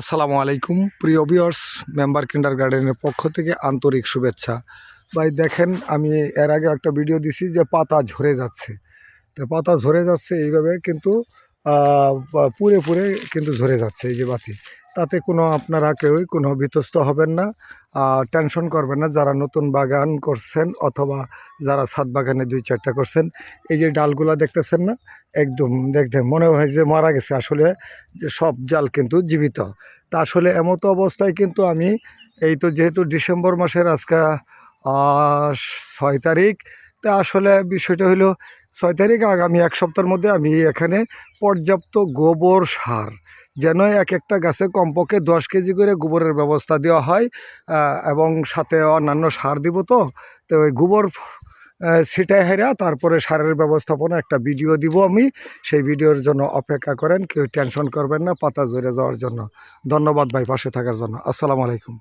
আসসালামু আলাইকুম। প্রিয় ভিউয়ার্স মেম্বার কিন্ডার গার্ডেনের পক্ষ থেকে আন্তরিক শুভেচ্ছা। ভাই, দেখেন, আমি এর আগে একটা ভিডিও দিছি যে পাতা ঝরে যাচ্ছে। তো পাতা ঝরে যাচ্ছে এইভাবে, কিন্তু পুরে পুরে কিন্তু ঝরে যাচ্ছে এই যে বাতি। তাতে কোনো আপনারা কেউই কোনো বিতস্ত হবেন না টেনশন করবেন না, যারা নতুন বাগান করছেন অথবা যারা ছাদ বাগানে দুই চারটা করছেন, এই যে ডালগুলা দেখতেছেন না? একদম দেখতে মনে হয় যে মারা গেছে। আসলে যে সব জাল কিন্তু জীবিত। তা আসলে এমতো অবস্থায় কিন্তু আমি এই তো যেহেতু ডিসেম্বর মাসের আজকে ছয় তারিখ, তা আসলে বিষয়টা হলো ছয় তারিখ আগামী এক সপ্তাহের মধ্যে আমি এখানে পর্যাপ্ত গোবর সার, যেন এক একটা গাছে কমপক্ষে দশ কেজি করে গোবরের ব্যবস্থা দেওয়া হয় এবং সাথে অন্যান্য সার দিব তো তো ওই গোবর ছিটায় হেরা, তারপরে সারের ব্যবস্থাপনা একটা ভিডিও দিব আমি, সেই ভিডিওর জন্য অপেক্ষা করেন, কেউ টেনশন করবেন না, পাতা জড়ে যাওয়ার জন্য। ধন্যবাদ ভাই পাশে থাকার জন্য। আসসালামু আলাইকুম।